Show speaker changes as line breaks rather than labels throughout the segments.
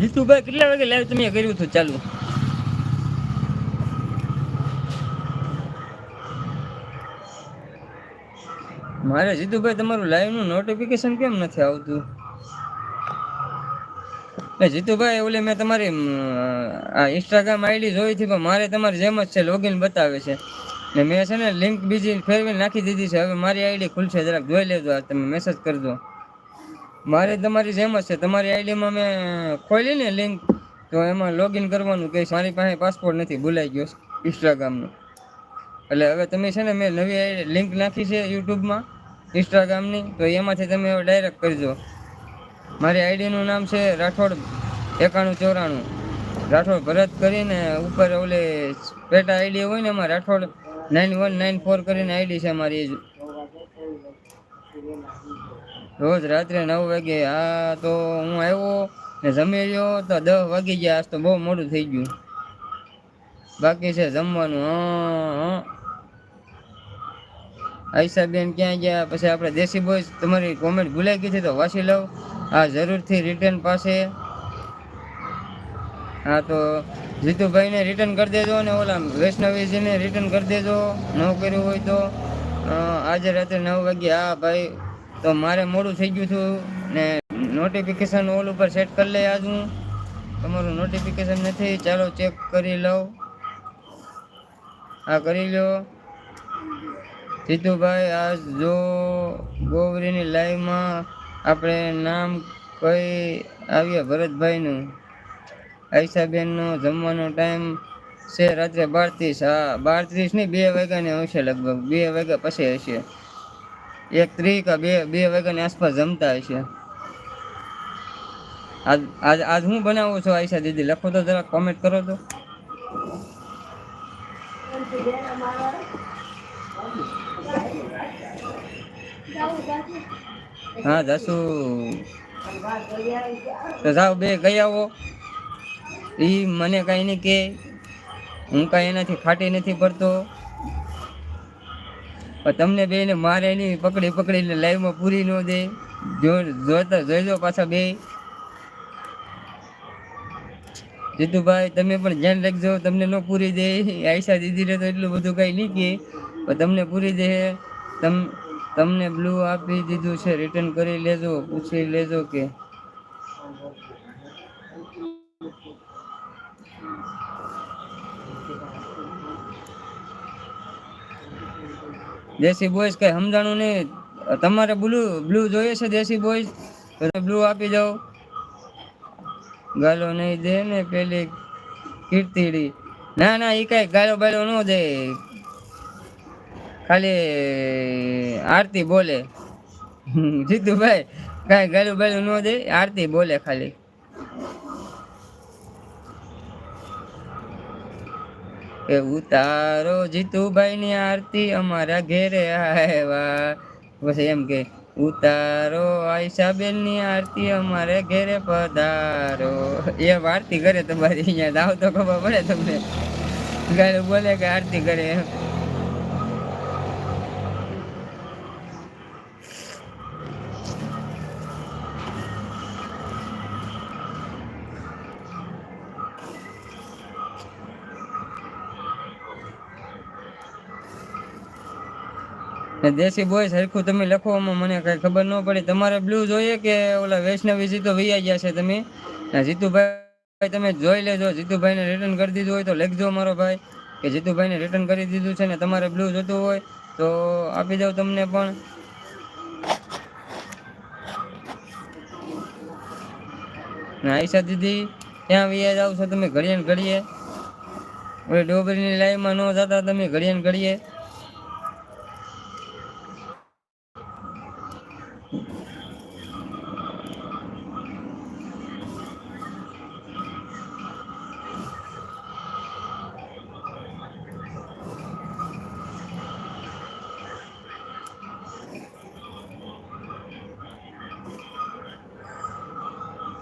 જીતુભાઈ, કેટલા વાગે લાઈવ તમે કર્યું હતું? ચાલુ. મારે જીતુભાઈ, તમારું લાઈવનું નોટિફિકેશન કેમ નથી આવતું? એ જીતુભાઈ, ઓલે મેં તમારી આ ઇન્સ્ટાગ્રામ આઈડી જોઈ હતી, પણ મારે તમારી જેમ જ છે લોગિન બતાવે છે. ને મેં છે ને લિંક બીજી ફેરવીને નાખી દીધી છે. હવે મારી આઈડી ખુલશે, જરાક જોઈ લેજો તમે મેસેજ કરજો મારે તમારી જેમ જ છે. તમારી આઈડીમાં મેં ખોલી ને લિંક તો એમાં લોગિન કરવાનું કે મારી પાસે પાસપોર્ટ નથી, ભૂલાઈ ગયો ઇન્સ્ટાગ્રામનું. એટલે હવે તમે છે ને, મેં નવી લિંક નાખી છે યુટ્યુબમાં ઇન્સ્ટાગ્રામની, તો એમાંથી તમે હવે ડાયરેક્ટ કરજો. મારી આઈડીનું નામ છે રાઠોડ એકાણું ચોરાણું. રાઠોડ ભરત કરીને ઉપર ઓલે પેટા આઈડી હોય ને એમાં Rathod nine one nine four કરીને આઈડી છે મારી એ. રોજ રાત્રે નવ વાગે. આ તો હું આવ્યો ને જમી રહ્યો તો દસ વાગી ગયા. આજ તો બહુ મોડું થઈ ગયું. બાકી છે જમવાનું. હં હં. આયશાબેન ક્યાં ગયા? પછી આપણે દેશી બોય તમારી કોમેન્ટ ભૂલાઈ ગઈ છે તો વાંચી લઉં. આ જરૂરથી રિટર્ન પાસે. હા, તો જીતુભાઈને રિટર્ન કરી દેજો ને ઓલા વૈષ્ણવીજીને રિટર્ન કરી દેજો. ન કર્યું હોય તો આજે રાત્રે નવ વાગે હા, ભાઈ તો મારે મોડું થઈ ગયું હતું ને નોટિફિકેશન ઓલ ઉપર સેટ કરી લઈ આજ હું. તમારું નોટિફિકેશન નથી, ચાલો ચેક કરી લઉં. હા, કરી લો. જીતુભાઈ, આજ જો ગોવરીની લાઈવમાં આપણે નામ કઈ આવ્યા ભરતભાઈનું. આયશાબેનનો જમવાનો ટાઈમ છે રાત્રે બાર ત્રીસ. હા, બાર ત્રીસ નહીં, બે વાગ્યાને હશે લગભગ. બે વાગ્યા પછી હશે એક ત્રી કે બે બે વાગ્યાની આસપાસ જમતા હશે આજ આજ આજ હું બનાવું છું, આયશા દીદી? લખો તો જરા કોમેન્ટ કરો તો. હા, જાસુ. તો જાઓ બે, ગઈ આવો. એ મને કાંઈ નહીં કે, હું કાંઈ એનાથી ફાટી નથી પડતો. તમને બેને મારે નહીં, પકડી પકડીને લાઈવમાં પૂરી ન દે. જો, જોતા જોઈજો પાછા બે. જીતુભાઈ, તમે પણ ધ્યાન રાખજો, તમને ન પૂરી દે. આયશા દીદીને તો એટલું બધું કાંઈ નહીં કે તમને પૂરી દે. તમ, તમને બ્લુ આપી દીધું છે રિટર્ન કરી લેજો, પૂછી લેજો કે દેશી બોયસ કઈ સમજાણું નહીં. તમારે બ્લુ બ્લુ જોઈએ છે દેશી બોયસ તો બ્લુ આપી જાઓ ગાલો નહીં દે ને પેલી કીર્તિડી. ના ના એ કઈ ગાલો બાલો ન દે. ખાલી આરતી બોલે. જીતુભાઈ, કાંઈ ગાલું બાલું ન દે, આરતી બોલે ખાલી. એ ઉતારો જીતુભાઈ ની આરતી અમારા ઘેરે આવ્યા. પછી એમ કે, ઉતારો આયશાબેનની આરતી અમારે ઘેરે પધારો. એ આરતી કરે તમારી, અહીંયા દાવ તો ખબર પડે તમને. બોલે કે આરતી કરે દેશી બોય સરખું તમે લખવામાં મને કઈ ખબર ન પડી. તમારે બ્લુ જોઈએ કે ઓલા વૈષ્ણવી જીતો વૈયા ગયા છે તમે? જીતુભાઈ તમે જોઈ લેજો. જીતુભાઈને રિટર્ન કરી દીધું હોય તો લખજો મારો ભાઈ. કે જીતુભાઈને રિટર્ન કરી દીધું છે ને તમારે બ્લુ જોતું હોય તો આપી દઉં તમને પણ. આઈશા દીદી ત્યાં વૈયા જાવ છો તમે? ઘડીએ ઘડીએ. ઓલી ડોબરીની લાઈનમાં ન જતા તમે? ઘડીએ.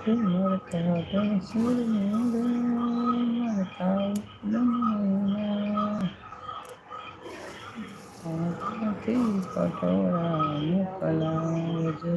ને ઘડીએ પટોળા મોકલાવજો